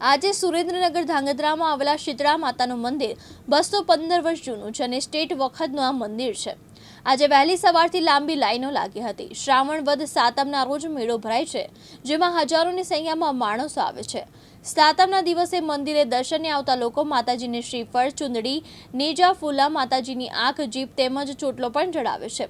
આજે સુરેન્દ્રનગર ધાંગધ્રામાં આવેલા શીતળા માતાનું મંદિર બસો પંદર વર્ષ જૂનું છે અને સ્ટેટ વખતનું આ મંદિર છે. આજે વહેલી સવારથી લાંબી લાઈનો લાગી હતી. શ્રાવણ વદ સાતમના રોજ મેળો ભરાય છે, જેમાં હજારોની સંખ્યામાં માણસો આવે છે. સાતમના દિવસે મંદિરે દર્શને આવતા લોકો માતાજીને શ્રીફળ, ચુંદડી, નેજા ફૂલા માતાજીની આંખ, જીભ તેમજ ચોટલો પણ ચડાવે છે.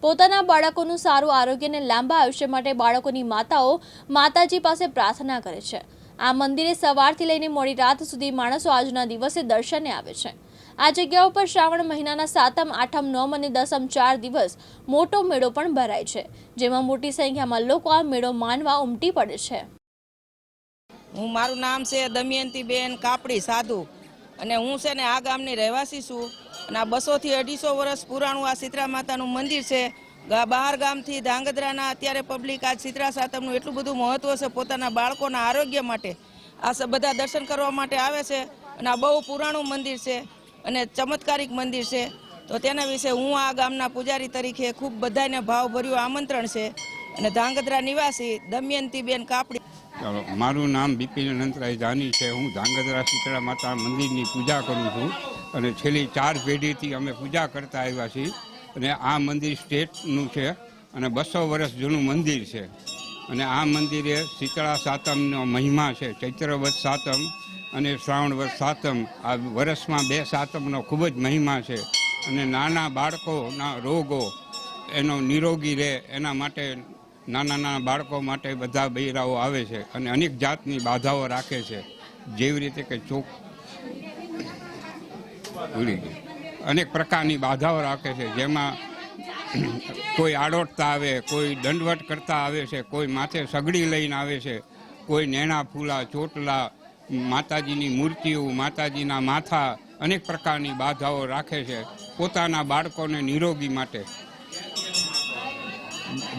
પોતાના બાળકોનું સારું આરોગ્ય અને લાંબા આયુષ્ય માટે બાળકોની માતાઓ માતાજી પાસે પ્રાર્થના કરે છે. આ મંદિરે સવારથી લઈને મોડી રાત સુધી માણસો આજના દિવસે દર્શને આવે છે. આ જગ્યા ઉપર શ્રાવણ મહિનાના સાતમ, આઠમ, નવમ અને દસમ ચાર દિવસ મોટો મેળો પણ ભરાય છે, જેમાં મોટી સંખ્યામાં લોકો આ મેળો માનવા ઉમટી પડે છે. હું મારું નામ છે દમયંતી બેન કાપડી સાધુ અને હું છે ને આ ગામની રહેવાસી છું અને આ બસોથી અઢીસો વર્ષ પુરાણું આ શીતળા માતાનું મંદિર છે. બહાર ગામથી ધાંગધ્રાના અત્યારે પબ્લિક આ ચિત્રા સાતમનું એટલું બધું મહત્વ છે પોતાના બાળકોના આરોગ્ય માટે. આ બધા દર્શન કરવા માટે આવે છે અને આ બહુ પુરાણું મંદિર છે અને ચમત્કારિક મંદિર છે. તો તેના વિશે હું આ ગામના પૂજારી તરીકે ખૂબ બધાને ભાવભર્યું આમંત્રણ છે. અને ધાંગધ્રા નિવાસી દમયંતીબેન કાપડી મારું નામ બિપિન અનંતરાય જાની છે. હું ધાંગધ્રા શીતળા માતા મંદિરની પૂજા કરું છું. અને છેલ્લી ચાર પેઢીથી અમે પૂજા કરતા આવ્યા છીએ. અને આ મંદિર સ્ટેટનું છે અને બસો વર્ષ જૂનું મંદિર છે. અને આ મંદિરે શીતળા સાતમનો મહિમા છે ચૈત્ર વધ સાતમ અને શ્રાવણ વધ સાતમ. આ વર્ષમાં બે સાતમનો ખૂબ જ મહિમા છે. અને નાના બાળકોના રોગો, એનો નિરોગી રહે એના માટે નાના નાના બાળકો માટે બધા બૈરાઓ આવે છે અને અનેક જાતની બાધાઓ રાખે છે. જેવી રીતે કે ચોક ભૂલી ગઈ. અનેક પ્રકારની બાધાઓ રાખે છે. જેમાં કોઈ આડોટતા આવે, કોઈ દંડવટ કરતા આવે છે, કોઈ માથે સગડી લઈને આવે છે, કોઈ નેણા ફૂલા, ચોટલા, માતાજીની મૂર્તિઓ, માતાજીના માથા, અનેક પ્રકારની બાધાઓ રાખે છે પોતાના બાળકોને નિરોગી માટે.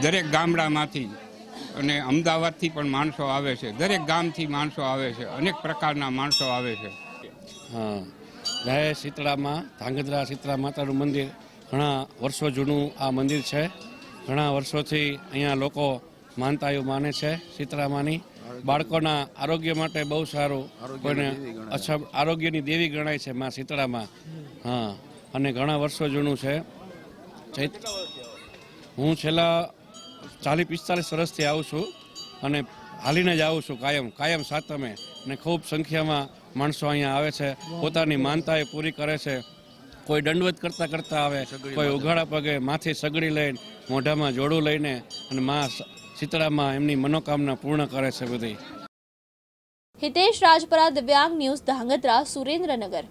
દરેક ગામડામાંથી અને અમદાવાદથી પણ માણસો આવે છે. દરેક ગામથી માણસો આવે છે. અનેક પ્રકારના માણસો આવે છે. હા. જય શીતળામાં ધાંગધ્રા શીતળા માતાનું મંદિર. ઘણા વર્ષો જૂનું આ મંદિર છે. ઘણા વર્ષોથી અહીંયા લોકો માનતાયું માને છે શીતળામાની. બાળકોના આરોગ્ય માટે બહુ સારું. કોઈને અચ્છા આરોગ્યની દેવી ગણાય છે માં શીતળામાં. હા અને ઘણા વર્ષો જૂનું છે. હું છેલ્લા ચાલીસ પિસ્તાલીસ વર્ષથી આવું છું અને હાલીને જ આવું છું કાયમ. કાયમ સાતમે. અને ખૂબ સંખ્યામાં માણસો અહીંયા આવે છે પોતાની માનતા એ પૂરી કરે છે. કોઈ દંડવત કરતા કરતા આવે કોઈ ઉઘાડા પગે માથે સગડી લઈને મોઢામાં જોડું લઈને અને મા શીતળામાં એમની મનોકામના પૂર્ણ કરે છે બધી. હિતેશ રાજપરા દિવ્યાંગ ન્યૂઝ ધાંગધ્રા સુરેન્દ્રનગર.